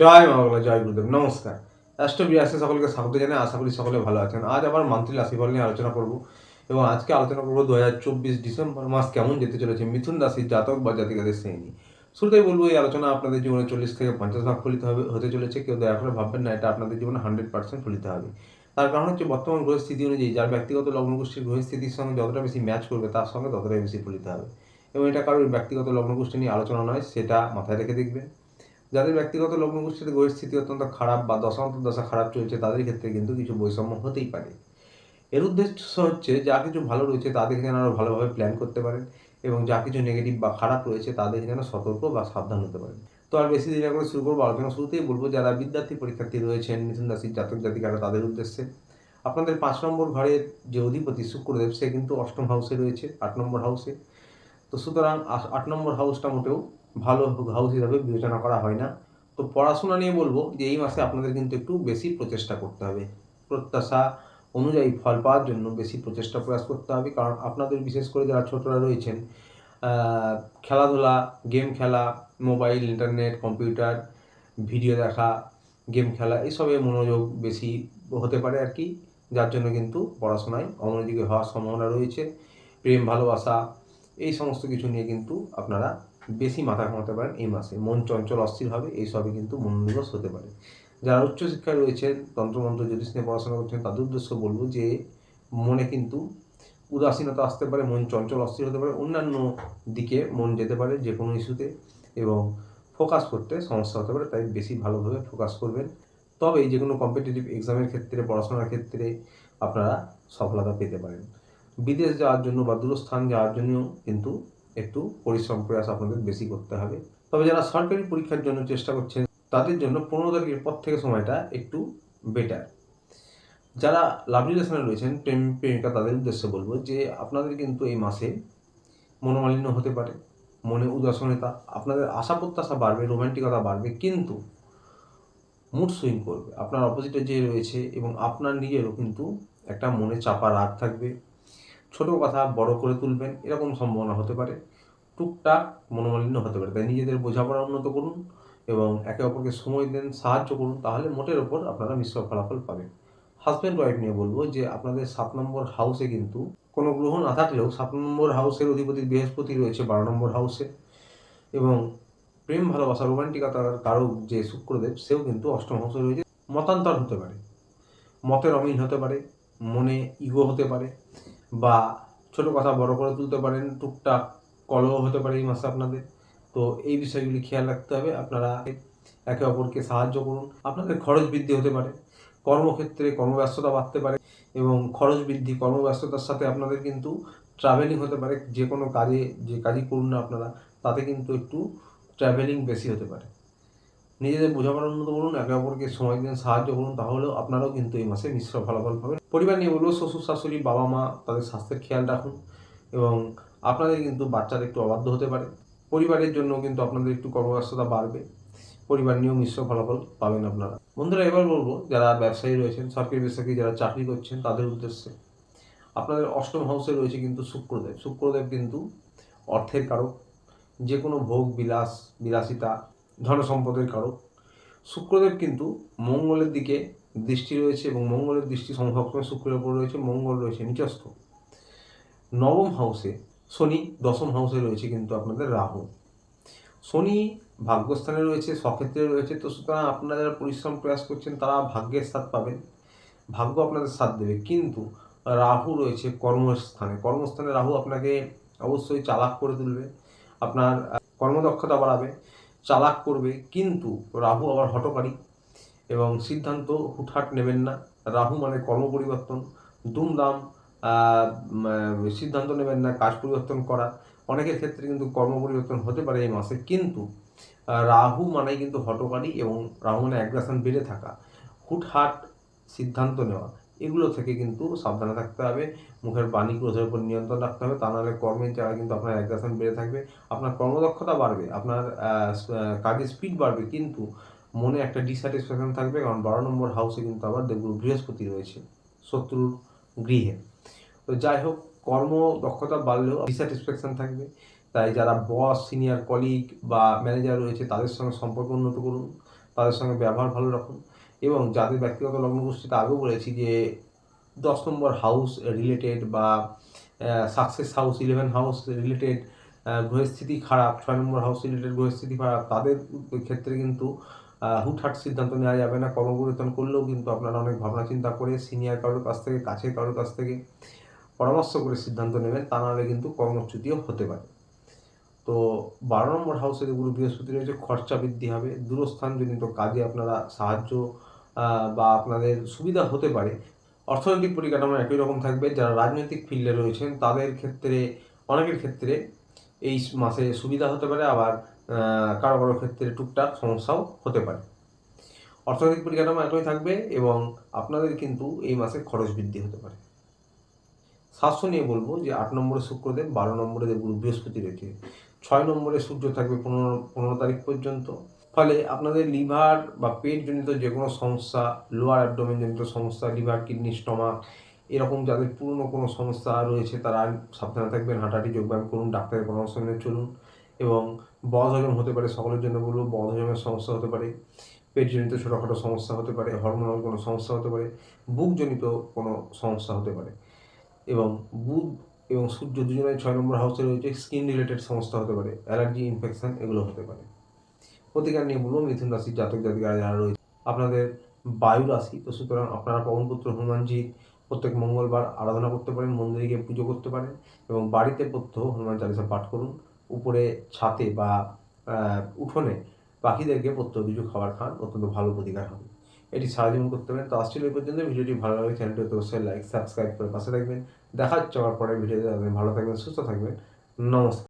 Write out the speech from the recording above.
জয় বাংলা, জয় গুরুদেব। নমস্কার। রাষ্ট্র বিরাসে সকলকে স্বাগত জানাই। আশা করি সকলে ভালো আছেন। আজ আবার মান্থলি রাশিফল নিয়ে আলোচনা করব এবং আজকে আলোচনা করব দু হাজার চব্বিশ ডিসেম্বর মাস কেমন যেতে চলেছে, মিথুন রাশির জাতক বা জাতিকাদের শ্রেণি। শুরুতেই বলব, এই আলোচনা আপনাদের জীবনে চল্লিশ থেকে পঞ্চাশ ভাগ ফলিত হবে, হতে চলেছে, কেউ দয়া করে ভাববেন না, এটা আপনাদের জীবনে হান্ড্রেড পার্সেন্ট ফলিত হবে। তার কারণ হচ্ছে বর্তমান গ্রহস্থিতি অনুযায়ী যার ব্যক্তিগত লগ্নগোষ্ঠীর গ্রহস্থিতির সঙ্গে যতটা বেশি ম্যাচ করবে, তার সঙ্গে ততটাই বেশি ফলিত হবে। এবং এটা কারোর ব্যক্তিগত লগ্নগোষ্ঠী নিয়ে আলোচনা নয়, সেটা মাথায় রেখে দেখবেন। যাদের ব্যক্তিগত লগ্নগোষ্ঠীতে গ্রহের স্থিতি অত্যন্ত খারাপ বা দশান্ত দশা খারাপ চলছে, তাদের ক্ষেত্রে কিন্তু কিছু বৈষম্য হতেই পারে। এর উদ্দেশ্য হচ্ছে, যা কিছু ভালো রয়েছে তাদেরকে যেন আরও ভালোভাবে প্ল্যান করতে পারেন এবং যা কিছু নেগেটিভ বা খারাপ রয়েছে তা দেখে যেন সতর্ক বা সাবধান হতে পারেন। তো আর বেশি দেরি না করে শুরু করব আলোচনা শুরুতেই বলব, যারা বিদ্যার্থী পরীক্ষার্থী রয়েছেন, মিথুন রাশির জাতক জাতিকারা তাদের উদ্দেশ্যে। আপনাদের পাঁচ নম্বর ঘরের যে অধিপতি শুক্রদেব, সে কিন্তু অষ্টম হাউসে রয়েছে, আট নম্বর হাউসে তো সুতরাং আট নম্বর হাউসটা মোটেও ভালো হাউস হিসাবে বিবেচনা করা হয় না। তো পড়াশোনা নিয়ে বলব যে এই মাসে আপনাদের কিন্তু একটু বেশি প্রচেষ্টা করতে হবে। প্রত্যাশা অনুযায়ী ফল পাওয়ার জন্য বেশি প্রচেষ্টা প্রয়াস করতে হবে। কারণ আপনাদের বিশেষ করে যারা ছোটরা রয়েছেন খেলাধুলা, গেম খেলা, মোবাইল, ইন্টারনেট, কম্পিউটার, ভিডিও দেখা, গেম খেলা, এসবে মনোযোগ বেশি হতে পারে আর কি। যার জন্য কিন্তু পড়াশোনায় অমনোযোগী হওয়ার সম্ভাবনা রয়েছে। প্রেম, ভালোবাসা, এই সমস্ত কিছু নিয়ে কিন্তু আপনারা বেশি মাথা ঘামাতে পারেন এই মাসে। মন চঞ্চল, অস্থির হবে এইসবই কিন্তু মনোনিবেশ হতে পারে। যারা উচ্চশিক্ষায় রয়েছেন, তন্ত্রমন্ত্র, জ্যোতিষ নিয়ে পড়াশোনা করছেন, তাদের উদ্দেশ্য বলব যে, মনে কিন্তু উদাসীনতা আসতে পারে, মন চঞ্চল, অস্থির হতে পারে, অন্যান্য দিকে মন যেতে পারে যে কোনো ইস্যুতে এবং ফোকাস করতে সমস্যা হতে পারে, তাই বেশি ভালোভাবে ফোকাস করবেন। তবে যে কোনো কম্পিটিটিভ এক্সামের ক্ষেত্রে, পড়াশোনার ক্ষেত্রে আপনারা সফলতা পেতে পারেন। বিদেশ যাওয়ার জন্য বা দূরস্থান যাওয়ার জন্য কিন্তু একটু পরিশ্রম প্রয়াস আপনাদের বেশি করতে হবে। তবে যারা সরকারি পরীক্ষার জন্য চেষ্টা করছেন, তাদের জন্য পনেরো তারিখের পর থেকে সময়টা একটু বেটার যারা লাভ রিলেশনে রয়েছেন, প্রেম প্রেমিকা, তাদের উদ্দেশ্যে বলব যে, আপনাদের কিন্তু এই মাসে মনোমালিন্য হতে পারে, মনে উদাসীনতা, আপনাদের আশা প্রত্যাশা বাড়বে, রোমান্টিকতা বাড়বে, কিন্তু মুড সুইং করবে। আপনার অপোজিটে যে রয়েছে এবং আপনার নিজেরও কিন্তু একটা মনে চাপা রাগ থাকবে। ছোট কথা বড় করে তুলবেন, এরকম সম্ভাবনা হতে পারে। টুকটাক মনোমালিন্য হতে পারে। তাই নিজেদের বোঝাপড়া উন্নত করুন এবং একে অপরকে সময় দেন, সাহায্য করুন, তাহলে মোটের ওপর আপনারা মিশ্র ফলাফল পাবেন। হাজব্যান্ড ওয়াইফ নিয়ে বলব যে, আপনাদের সাত নম্বর হাউসে কিন্তু কোনো গ্রহ না থাকলেও সাত নম্বর হাউসের অধিপতি বৃহস্পতি রয়েছে বারো নম্বর হাউসে এবং প্রেম, ভালোবাসা, রোমান্টিকতার কারক যে শুক্রদেব, সেও কিন্তু অষ্টম হাউসে রয়েছে। মতান্তর হতে পারে। মতের অমিল হতে পারে। মনে ইগো হতে পারে। বা ছোট কথা বড় করে তুলতে পারেন, টুকটাক কলহ হতে পারে এই মাসে আপনাদের। তো এই বিষয়গুলি খেয়াল রাখতে হবে। আপনারা একে অপরকে সাহায্য করুন। আপনাদের খরচ বৃদ্ধি হতে পারে। কর্মক্ষেত্রে কর্মব্যস্ততা বাড়তে পারে এবং খরচ বৃদ্ধি, কর্মব্যস্ততার সাথে আপনাদের কিন্তু ট্রাভেলিং হতে পারে। যে কোনো কাজে, যে কাজই করুন না আপনারা, তাতে কিন্তু একটু ট্রাভেলিং বেশি হতে পারে। নিজেদের বোঝাপড়া উন্নত করুন একে অপরকে সময় দিন, সাহায্য করুন, তাহলেও আপনারাও কিন্তু এই মাসে মিশ্র ফলাফল পাবেন। পরিবার নিয়ে বলব, শ্বশুর, শাশুড়ি, বাবা মা, তাদের স্বাস্থ্যের খেয়াল রাখুন এবং আপনাদের কিন্তু বাচ্চারা একটু অবাধ্য হতে পারে। পরিবারের জন্য কিন্তু আপনাদের একটু কর্মব্যস্ততা বাড়বে। পরিবার নিয়েও মিশ্র ফলাফল পাবেন আপনারা। বন্ধুরা, এবার বলব, যারা ব্যবসায়ী রয়েছেন, সরকারি বেসরকারি যারা চাকরি করছেন, তাদের উদ্দেশ্যে। আপনাদের অষ্টম হাউসে রয়েছে কিন্তু শুক্রদেব। শুক্রদেব কিন্তু অর্থের কারক। যে কোনো ভোগ, বিলাস, বিলাসিতা ধন সম্পদের কারক। শুক্রদেব কিন্তু মঙ্গলের দিকে দৃষ্টি রয়েছে এবং মঙ্গলের দৃষ্টি সবসময় শুক্রের উপর রয়েছে, মঙ্গল রয়েছে নিচস্থ। নবম হাউসে শনি দশম হাউসে রয়েছে কিন্তু আপনাদের রাহু। শনি ভাগ্যস্থানে রয়েছে, সক্ষেত্রে রয়েছে, তো সুতরাং আপনারা যারা পরিশ্রম প্রয়াস করছেন, তারা ভাগ্যের সাথ পাবেন। ভাগ্য আপনাদের সাথ দেবে। কিন্তু রাহু রয়েছে কর্মস্থানে। কর্মস্থানে রাহু আপনাকে অবশ্যই চালাক করে তুলবে। আপনার কর্মদক্ষতা বাড়াবে। চালাক করবে, কিন্তু রাহু আবার হটকারী এবং সিদ্ধান্ত হুটহাট নেবেন না। রাহু মানে কর্ম পরিবর্তন দুমদাম সিদ্ধান্ত নেবেন না, কাজ পরিবর্তন করা। অনেকের ক্ষেত্রে কিন্তু কর্ম পরিবর্তন হতে পারে এই মাসে, কিন্তু রাহু মানে কিন্তু হটকারী এবং রাহু মানে অ্যাগ্রাসন বেড়ে থাকা, হুটহাট সিদ্ধান্ত নেওয়া। এগুলো থেকে কিন্তু সাবধানে থাকতে হবে। মুখের বাণী ক্রোধের উপর নিয়ন্ত্রণ রাখতে হবে। তা নাহলে কর্মের জায়গায় কিন্তু আপনার অ্যাগ্রাসন বেড়ে থাকবে। আপনার কর্মদক্ষতা বাড়বে, আপনার কাজের স্পিড বাড়বে কিন্তু মনে একটা ডিস্যাটিসফ্যাকশন থাকবে। কারণ বারো নম্বর হাউসে কিন্তু আবার দেবগুরু বৃহস্পতি রয়েছে, শত্রুর গৃহে। তো যাই হোক কর্ম দক্ষতা বাড়লেও ডিস্যাটিসফ্যাকশন থাকবে। তাই যারা বস সিনিয়র কলিগ বা ম্যানেজার রয়েছে, তাদের সঙ্গে সম্পর্ক উন্নত করুন। তাদের সঙ্গে ব্যবহার ভালো রাখুন। এবং যাদের ব্যক্তিগত লগ্ন গোষ্ঠীতে আগেও বলেছি যে দশ নম্বর হাউস রিলেটেড বা success house eleven house related গ্রহের স্থিতি খারাপ, ছয় নম্বর হাউস রিলেটেড গ্রহের স্থিতি খারাপ, তাদের ক্ষেত্রে কিন্তু হুটহাট সিদ্ধান্ত নেওয়া যাবে না। কর্মপরিবর্তন করলেও কিন্তু আপনারা অনেক ভাবনা চিন্তা করে সিনিয়র কারোর কাছ থেকে, কাছের কারোর কাছ থেকে পরামর্শ করে সিদ্ধান্ত নেবেন। তা নাহলে কিন্তু কর্মচ্যুতিও হতে পারে। তো বারো নম্বর হাউসে যেগুলো বৃহস্পতি রয়েছে, খরচা বৃদ্ধি হবে, দূরস্থানজনিত কাজে আপনারা সাহায্য বা আপনাদের সুবিধা হতে পারে। অর্থনৈতিক পরিকাঠামো একই রকম থাকবে, যারা রাজনৈতিক ফিল্ডে রয়েছেন, তাদের ক্ষেত্রে, অনেকের ক্ষেত্রে এই মাসে সুবিধা হতে পারে, আবার কারও কারও ক্ষেত্রে টুকটাক সমস্যাও হতে পারে। অর্থনৈতিক পরিকাঠামো একই থাকবে এবং আপনাদের কিন্তু এই মাসে খরচ বৃদ্ধি হতে পারে। স্বাস্থ্য নিয়ে বলব যে আট নম্বরে শুক্রদেব, বারো নম্বরে দেবগুরু বৃহস্পতি রেখে ছয় নম্বরে সূর্য থাকবে পনেরো পনেরো তারিখ পর্যন্ত। ফলে আপনাদের লিভার বা পেট জনিত যে কোনো সমস্যা লোয়ার অ্যাবডোমেন জনিত সমস্যা, লিভার, কিডনি, স্টমাক, এরকম যাদের পুরনো কোনো সমস্যা রয়েছে, তারা সাবধানে থাকবেন, হাঁটাহাঁটি, যোগব্যায়াম করুন, ডাক্তারের পরামর্শ নিয়ে চলুন। এবং বদ হজম হতে পারে, সকলের জন্য বলব বদ হজমের সমস্যা হতে পারে পেটজনিত ছোটোখাটো সমস্যা হতে পারে হরমোনাল কোনো সমস্যা হতে পারে বুকজনিত কোনো সমস্যা হতে পারে। এবং বুধ এবং সূর্য দুজনের ছয় নম্বর হাউসে রয়েছে। স্কিন রিলেটেড সমস্যা হতে পারে অ্যালার্জি ইনফেকশন এগুলো হতে পারে। প্রতিকার নিয়ে বলব মিথুন রাশির জাতক জাতিকারা যারা রয়েছে। আপনাদের বায়ু রাশি, তো সুতরাং আপনারা পবনপুত্র হনুমানজি প্রত্যেক মঙ্গলবার আরাধনা করতে পারেন, মন্দিরে গিয়ে পুজো করতে পারেন এবং বাড়িতে প্রত্যহ হনুমান চালিসা পাঠ করুন। উপরে ছাতে বা উঠোনে পাখিদেরকে প্রত্যহ কিছু খাবার খান, অত্যন্ত ভালো প্রতিকার হবে। এটি সারাদিন করতে পারেন তো আসছিল এই পর্যন্ত ভিডিওটি ভালো লাগে চ্যানেলটি অবশ্যই লাইক সাবস্ক্রাইব করে পাশে থাকবেন। দেখা হচ্ছে আবার পরের ভিডিওতে ভালো থাকবেন, সুস্থ থাকবেন। নমস্কার।